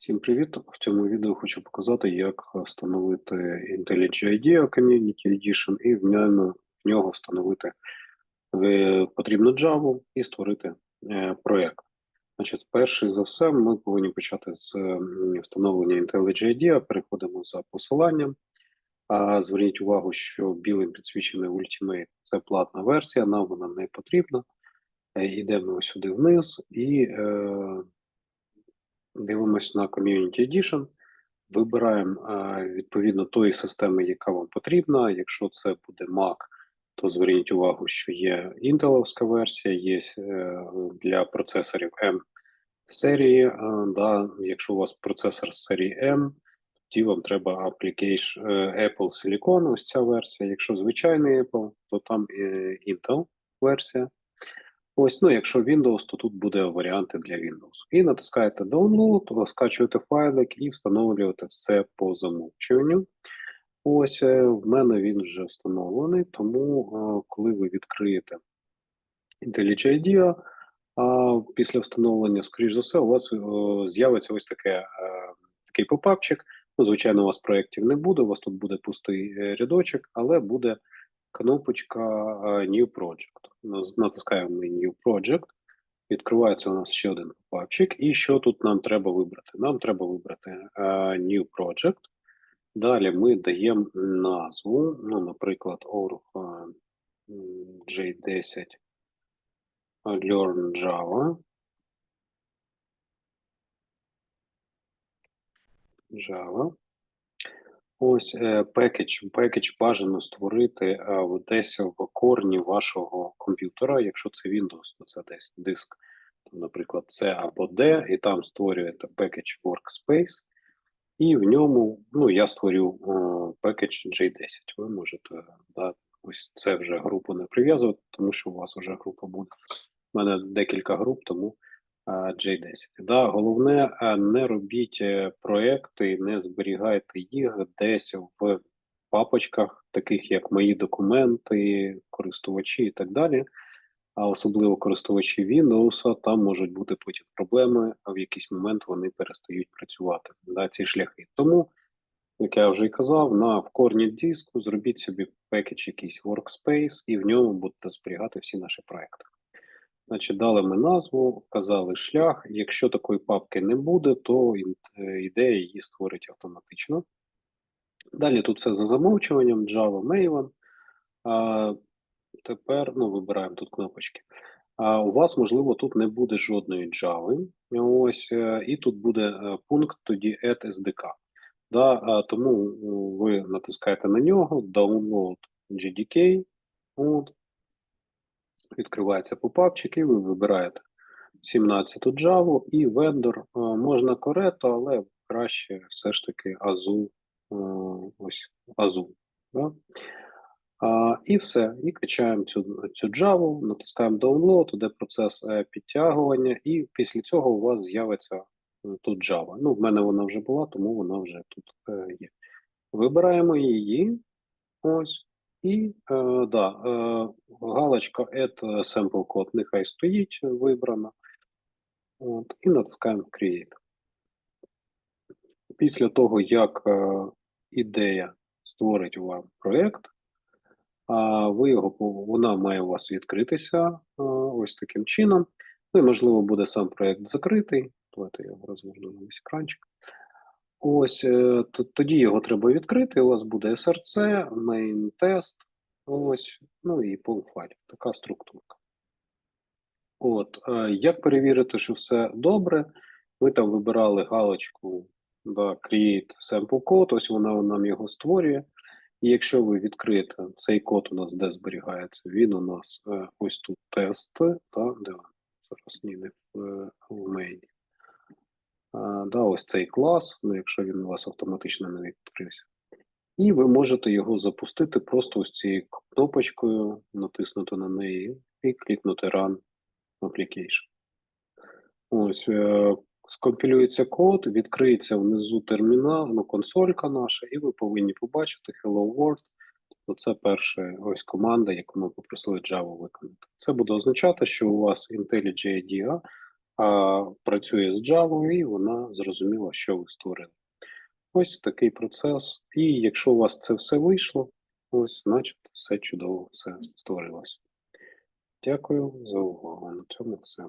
Всім привіт! В цьому відео хочу показати, як встановити IntelliJ IDEA Community Edition і в ньому в нього встановити е, потрібну Java і створити е, проєкт. Значить, перше за все, ми повинні почати з встановлення IntelliJ IDEA. Переходимо за посиланням. А зверніть увагу, що білим підсвічений Ultimate це платна версія, нам вона не потрібна. Е, Йдемо сюди вниз і дивимося на Community Edition, вибираємо е, відповідно тої системи, яка вам потрібна. Якщо це буде Mac, то зверніть увагу, що є інтеловська версія, є е, для процесорів M серії. е, Да, якщо у вас процесор серії M, тоді вам треба application, Apple Silicon, ось ця версія. Якщо звичайний Apple, то там Intel версія. Ось, ну, якщо Windows, то тут буде варіанти для Windows. І натискаєте Download, скачуєте файлик і встановлюєте все по замовчуванню. Ось е, в мене він вже встановлений, тому е, коли ви відкриєте IntelliJ IDEA, після встановлення, скоріш за все, у вас е, з'явиться ось таке, такий попапчик. Ну, звичайно, у вас проєктів не буде, у вас тут буде пустий рядочок, але буде кнопочка е, New Project. Натискаємо New Project. Відкривається у нас ще один папчик. І що тут нам треба вибрати? Нам треба вибрати е, New Project. Далі ми даємо назву, ну, наприклад, ORG е, м, J10 Learn Java. Java. Ось е, пекедж. Пекедж бажано створити е, десь в корні вашого комп'ютера. Якщо це Windows, то це десь диск, наприклад, C або D, і там створюєте пекедж Workspace, і в ньому, ну, я створю е, пекедж J10. Ви можете, да, ось це вже групу не прив'язувати, тому що у вас вже група буде. У мене декілька груп, тому J10. Да, головне, не робіть е, проекти, не зберігайте їх десь в папочках, таких як мої документи, користувачі і так далі. А особливо користувачі Windows, там можуть бути потім проблеми, а в якийсь момент вони перестають працювати. Да, ці шляхи. Тому, як я вже і казав, на в корні диску зробіть собі пекедж якийсь workspace, і в ньому будете зберігати всі наші проекти. Значить, дали ми назву, вказали шлях. Якщо такої папки не буде, то е, ідея її створить автоматично. Далі тут все за замовчуванням, Java, Maven. А, тепер ну, вибираємо тут кнопочки. А у вас, можливо, тут не буде жодної Java. Ось, е, і тут буде е, пункт тоді Add SDK. Да, тому ви натискаєте на нього, Download GDK. От, відкривається попапчик, і ви вибираєте 17-ту Java і вендор. Е, Можна Coreto, але краще все ж таки Azul. е, Ось Azul. Да? І все. І качаємо цю, цю Java, натискаємо Download, іде процес е, підтягування, і після цього у вас з'явиться тут Java. Ну, в мене вона вже була, тому вона вже тут є. Вибираємо її. Ось. І е, да, е, галочка Add Sample Code нехай стоїть вибрана. От, і натискаємо Create. Після того, як е, ідея створить вам проєкт, вона має у вас відкритися е, ось таким чином. Ну і можливо буде сам проєкт закритий. Давайте я його розверну на весь екранчик. Ось е, тоді його треба відкрити. У вас буде SRC, main test, ось, ну і пол файлів. Така структурка. От, е, як перевірити, що все добре? Ви там вибирали галочку да, Create Sample Code, ось вона нам його створює. І якщо ви відкриєте цей код у нас де зберігається, він у нас е, ось тут тести, та, де зараз ні, не в, е, в мейні. А, да, ось цей клас, ну якщо він у вас автоматично не відкрився. І ви можете його запустити просто ось цією кнопочкою, натиснути на неї і клікнути Run Application. Ось е, скомпілюється код, відкриється внизу термінал, ну, консолька наша, і ви повинні побачити Hello World. Оце перша ось команда, яку ми попросили Java виконати. Це буде означати, що у вас IntelliJ IDEA працює з Java, і вона зрозуміла, що ви створили. Ось такий процес. І якщо у вас це все вийшло, ось, значить, все чудово, все створилося. Дякую за увагу. На цьому все.